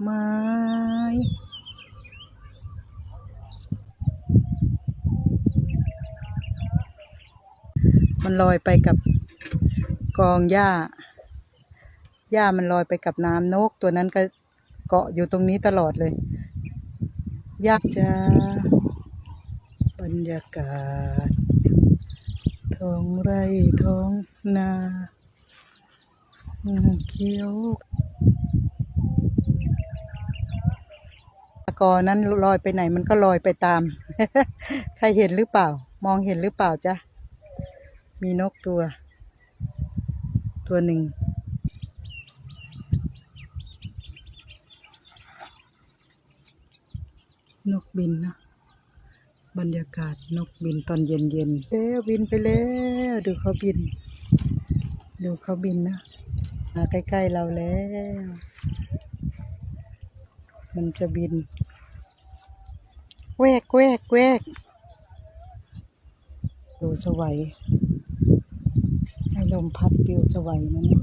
ไม้ มันลอยไปกับกองหญ้า หญ้ามันลอยไปกับน้ำนก ตัวนั้นก็เกาะอยู่ตรงนี้ตลอดเลย ยากจะบรรยากาศ ท้องไร่ท้องนาเขียว กอนั้นลอยไปไหนมันก็ลอยไปตาม ใครเห็นหรือเปล่า มองเห็นหรือเปล่าจ๊ะ มีนกตัว ตัวหนึ่ง นกบินนะ บรรยากาศนกบินตอนเย็นเย็นๆแล้วบินไปแล้ว ดูเขาบิน ดูเขาบินนะมาใกล้ ๆ เราแล้ว มันจะบิน แวกแวกแวกดูสวัยให้ลมพัดปิวสวัยนะเนี่ย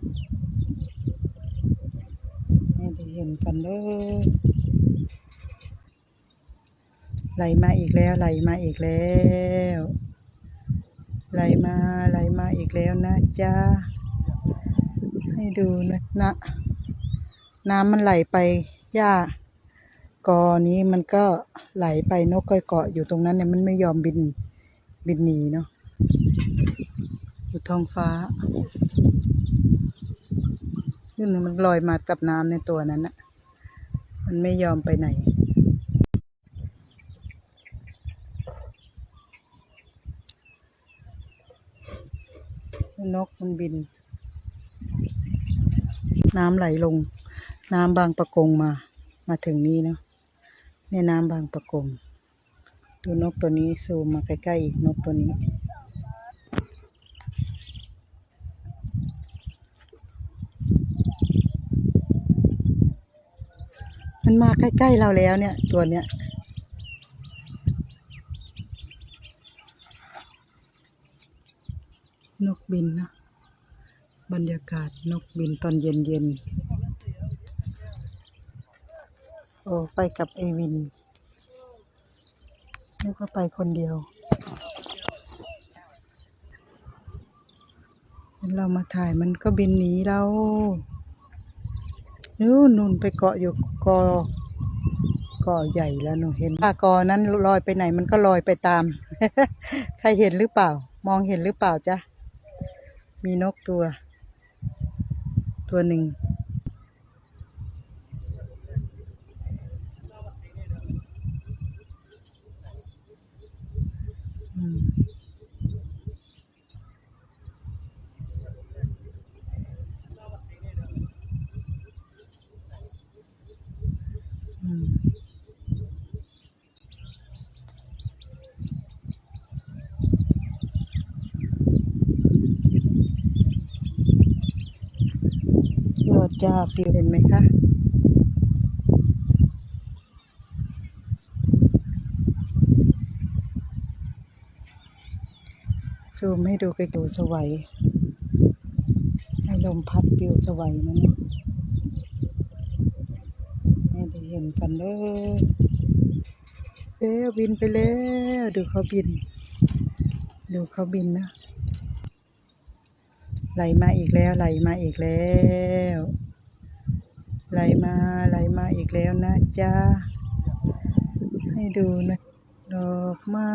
ได้เห็นกันเลยไหลมาอีกแล้วไหลมาอีกแล้วไหลมาไหลมาอีกแล้วนะจ๊ะให้ดูนะนะ น้ำมันไหลไปหญ้า กอนี้มันก็ไหลไปนกก็เกาะอยู่ตรงนั้นเนี่ยมันไม่ยอมบินบินหนีเนาะอยู่ท้องฟ้านี่นมันลอยมากับน้ำในตัวนั้นนะมันไม่ยอมไปไหนนกมันบิน น้ำไหลลง น้ำบางประกงมา มาถึงนี้เนาะ เนี่น้ำบางประกงดูนกตัวนี้ซูมมาใกล้ๆอีกนกตัวนี้ มันมาใกล้ๆเราแล้วเนี่ย ตัวเนี้ยนกบินนะบรรยากาศนกบินตอนเย็นเย็นๆ โอ้ไปกับเอวิน นึกว่าไปคนเดียว เรามาถ่ายมันก็บินหนีเรานู่นนู่นไปเกาะอยู่กอกอใหญ่แล้วหนูเห็นว่ากอนั้นลอยไปไหนมันก็ลอยไปตาม ใครเห็นหรือเปล่า มองเห็นหรือเปล่าจ๊ะ มีนกตัว ตัวหนึ่ง อืม อืม ยอดหญ้าปลิวเห็นไหมคะซูมให้ดูไกลดูสวัยให้ลมพัดปิวสวัยนั่นนะไม่ได้เห็นกันเลยเอ๊บินไปแล้ว ดูเขาบิน ดูเขาบินนะไหลมาอีกแล้วไหลมาอีกแล้ว ไหลมาไหลมาอีกแล้วนะจ๊ะให้ดูนะ ดอกไม้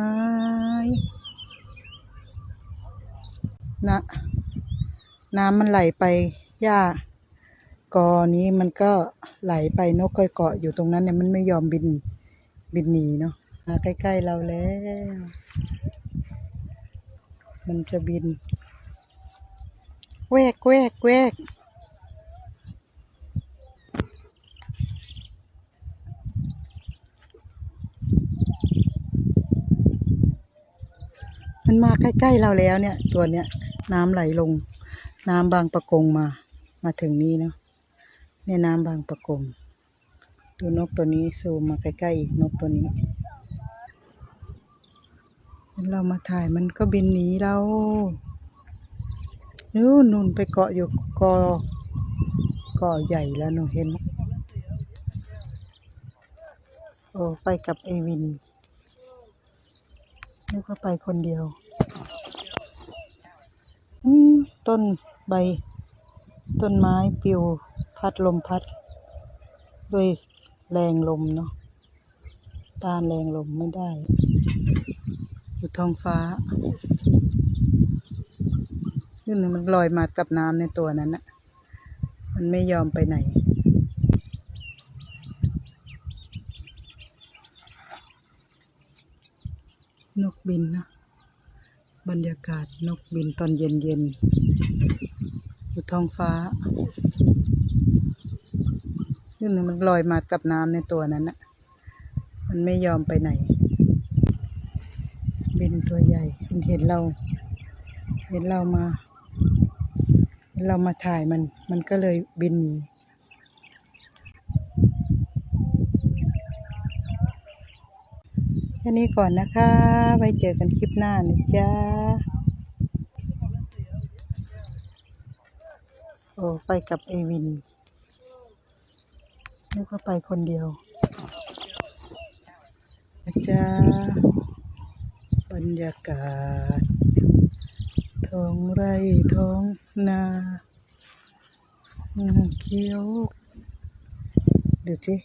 นะน้ำมันไหลไปหญ้ากอนี้มันก็ไหลไปนกก็เกาะอยู่ตรงนั้นเนี่ยมันไม่ยอมบินบินหนีเนาะมาใกล้ๆเราแล้ว มันจะบินแวกแวกแวก มันมาใกล้ๆเราแล้วเนี่ย ตัวเนี้ยน้ำไหลลง น้ำบางประกงมา มาถึงนี้เนาะเนี่ยน้ำบางประกงดูนกตัวนี้ซูมมาใกล้ๆอีกนกตัวนี้เห็นเรามาถ่ายมันก็บินหนีเรานู่นนู่นไปเกาะอยู่กอกอใหญ่แล้วหนูเห็น โอ้ไปกับเอวิน นึกว่าไปคนเดียวอืมต้นใบ ต้นไม้ปลิวพัดลมพัด ด้วยแรงลมเนาะต้านแรงลมไม่ได้ อยู่ท้องฟ้านี่นมันลอยมากับน้ำในตัวนั้นอะมันไม่ยอมไปไหน นก บินนะ บรรยากาศนกบินตอนเย็นเย็นอยู่ท้องฟ้านี่นมันลอยมากับน้ำในตัวนั้นอะมันไม่ยอมไปไหน บินตัวใหญ่ มันเห็นเรา เห็นเรามา เห็นเรามาถ่ายมัน มันก็เลยบินหนี ค่นี้ก่อนนะคะ ไว้เจอกันคลิปหน้านะจ๊ะ โอ้ ไปกับเอวิน นึกว่าไปคนเดียวนะจ๊ะ บรรยากาศ ท้องไร่ท้องนาอืมเขียวดูสิ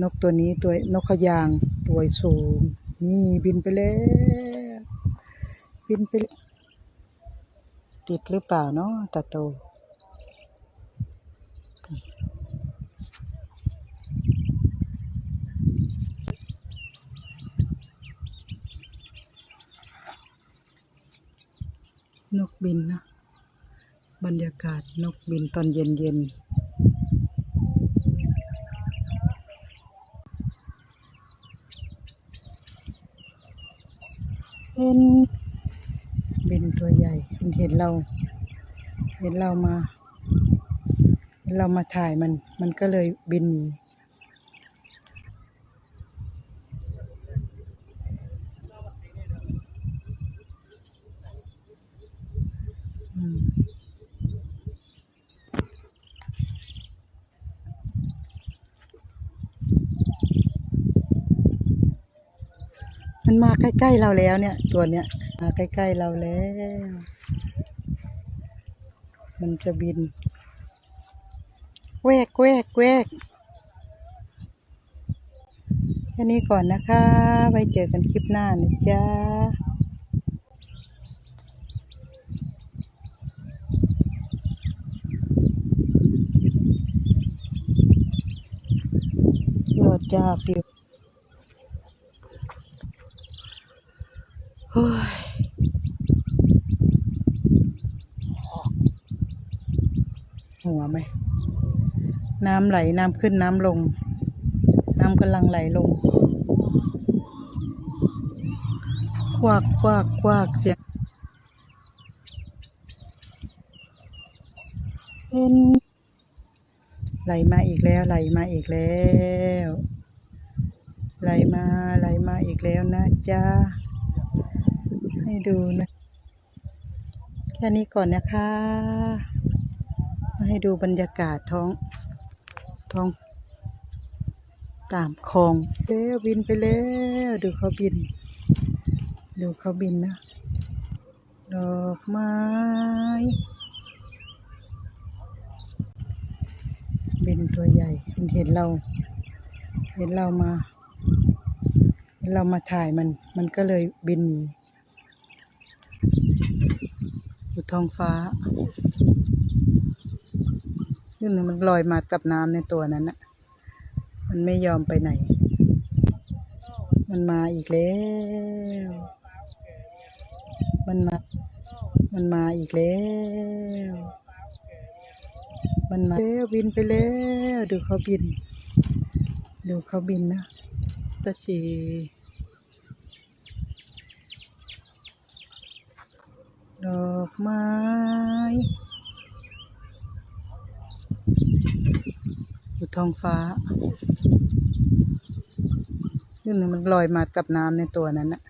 นกตัวนี้ตัวนกขยางตัวสูง นี่บินไปแล้ว บินไป ติดหรือเปล่าเนาะตาโตนกบินนะ บรรยากาศนกบินตอนเย็นเย็นๆเห็นบินตัวใหญ่ มั นเห็นเรา เห็นเรามาเห็นเรามาถ่ายมัน มันก็เลยบินหนีอืมมันมาใกล้ ๆ เราแล้วเนี่ย ตัวเนี้ยมาใกล้ ๆ เราแล้ว มันจะบินแวกแวกแวกแค่นี้ก่อนนะคะ ไว้เจอกันคลิปหน้านะจ๊ะยอดจ้าปิวเฮ้ยหัวไหม น้ำไหลน้ำขึ้นน้ำลง น้ำกำลังไหลลงควักควักควักเสียงเห็นไหลมาอีกแล้วไหลมาอีกแล้วไหลมาไหลมาอีกแล้วนะจ๊ะให้ดูนะ แค่นี้ก่อนนะคะมาให้ดูบรรยากาศท้อง ท้อง ตามคลองเด้วบินไปแล้วดูเขาบิน ดูเขาบินนะดอกไม้บินตัวใหญ่มันเห็นเรา เห็นเรามาเห็นเรามาถ่ายมัน มันก็เลยบินอยู่ท้องฟ้า นี่นมันลอยมากับน้ำในตัวนั้นอะมันไม่ยอมไปไหน มันมาอีกแล้ว มันมา มันมาอีกแล้ว มันมาแล้วบินไปแล้ว ดูเขาบิน ดูเขาบินนะตะชีดอกไม้ อยู่ ท้องฟ้านี่นมันลอยมากับน้ำในตัวนั้นอะ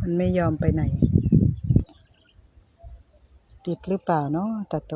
มันไม่ยอมไปไหน ติดหรือเปล่าเนาะตาโต